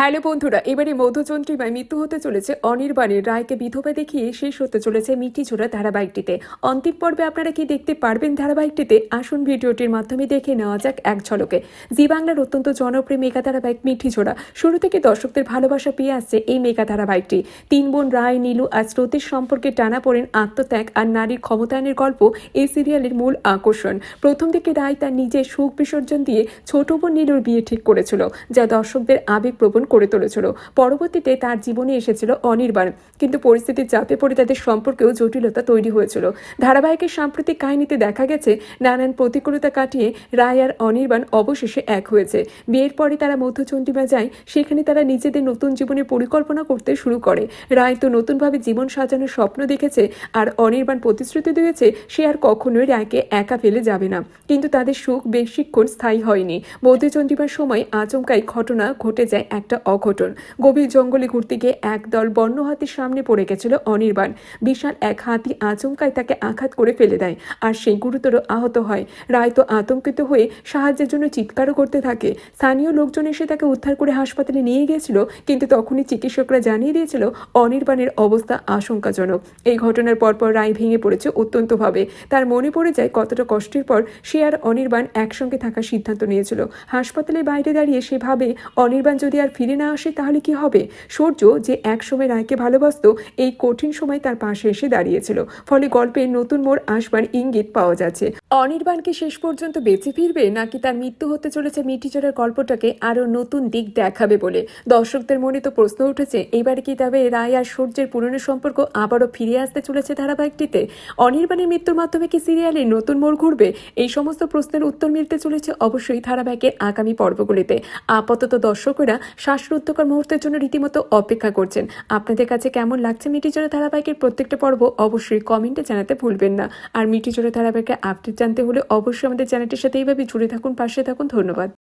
Hello বন্ধুরা, এবারে মধুচন্দ্রিমায় মৃত্যু হতে চলেছে অনির্বাণের রায়কে বিধবা দেখিয়ে শেষ হতে চলেছে মিটি ছোড়া ধারাবাহিকটিতে। অন্তিম পর্বে আপনারা কি দেখতে পারবেন ধারাবাহিকটিতে? আসুন ভিডিওটির মাধ্যমে দেখে নেওয়া যাক এক ঝলকে। জি বাংলার অত্যন্ত জনপ্রিয় মেগা ধারাবাহিক মিঠি ছোড়া শুরু থেকে দর্শকদের ভালোবাসা পেয়ে আসছে এই মেগা ধারাবাহিকটি তিন বোন রায়, নীলু আর স্রোতের সম্পর্কে টানা পড়েন আত্মত্যাগ আর নারীর ক্ষমতায়নের গল্প এই সিরিয়ালের মূল আকর্ষণ। প্রথম দিকে রায় তার নিজের সুখ বিসর্জন দিয়ে ছোট বোন নীলুর বিয়ে ঠিক করেছিল, যা দর্শকদের আবেগপ্রবণ করে তুলেছিল। পরবর্তীতে তার জীবনে এসেছিল অনির্বাণ। কিন্তু পরিস্থিতির চাপে পড়ে তাদের সম্পর্কেও জটিলতা তৈরি হয়েছিল। ধারাবাহিকের সাম্প্রতিক কাহিনীতে দেখা গেছে, নানান প্রতিকূলতা কাটিয়ে রায় আর অনির্বাণ অবশেষে এক হয়েছে। বিয়ের পরে তারা মধ্যচন্ডিমা যায়, সেখানে তারা নিজেদের নতুন জীবনের পরিকল্পনা করতে শুরু করে। রায় তো নতুনভাবে জীবন সাজানোর স্বপ্ন দেখেছে, আর অনির্বাণ প্রতিশ্রুতি দিয়েছে, সে আর কখনোই রায়কে একা ফেলে যাবে না। কিন্তু তাদের সুখ বেশিক্ষণ স্থায়ী হয়নি। মধ্যচন্ডিমার সময় আচমকাই ঘটনা ঘটে যায় একটা অঘটন। গভীর জঙ্গলে ঘুরতে গিয়ে একদল বন্য হাতির সামনে পড়ে গেছিল অনির্বাণ। বিশাল এক হাতি আচমকাই তাকে আঘাত করে ফেলে দেয় আর সে গুরুতর আহত হয়। রায় তো আতঙ্কিত হয়ে সাহায্যের জন্য চিৎকারও করতে থাকে। স্থানীয় লোকজন এসে তাকে উদ্ধার করে হাসপাতালে নিয়ে গিয়েছিল, কিন্তু তখনই চিকিৎসকরা জানিয়ে দিয়েছিল অনির্বাণের অবস্থা আশঙ্কাজনক। এই ঘটনার পরপর রায় ভেঙে পড়েছে অত্যন্তভাবে। তার মনে পড়ে যায় কতটা কষ্টের পর সে আর অনির্বাণ একসঙ্গে থাকার সিদ্ধান্ত নিয়েছিল। হাসপাতালের বাইরে দাঁড়িয়ে সে ভাবে অনির্বাণ যদি আর ফিরে না আসে তাহলে কি হবে? সূর্য যে একসময় রায়কে ভালোবাসত, এই কঠিন সময় তার পাশে এসে দাঁড়িয়েছিল। ফলে গল্পের নতুন মোড় আসবার ইঙ্গিত পাওয়া যাচ্ছে। অনির্বাণ কি শেষ পর্যন্ত বেঁচে ফিরবে নাকি তার মৃত্যু হতে চলেছে মিটিচরের গল্পটাকে আরও নতুন দিক দেখাবে বলে? দর্শকদের মনে তো প্রশ্ন উঠেছে, এবারে কি তবে রায় আর সূর্যের পুরনো সম্পর্ক আবারও ফিরে আসতে চলেছে ধারাবাহিকটিতে? অনির্বাণের মৃত্যুর মাধ্যমে কি সিরিয়ালে নতুন মোড় ঘুরবে? এই সমস্ত প্রশ্নের উত্তর মিলতে চলেছে অবশ্যই ধারাবাহিকের আগামী পর্বগুলিতে। আপাতত দর্শকেরা শ্বাসরুদ্ধকর মুহূর্তের জন্য রীতিমতো অপেক্ষা করছেন। আপনাদের কাছে কেমন লাগছে মিটিচোরা ধারাবাহিকের প্রত্যেকটা পর্ব? অবশ্যই কমেন্টে জানাতে ভুলবেন না। আর মিটিচোরা ধারাবাহিকের আপডেট জানতে হলে অবশ্যই আমাদের চ্যানেলটির সাথে এইভাবে জুড়ে থাকুন পাশে থাকুন। ধন্যবাদ।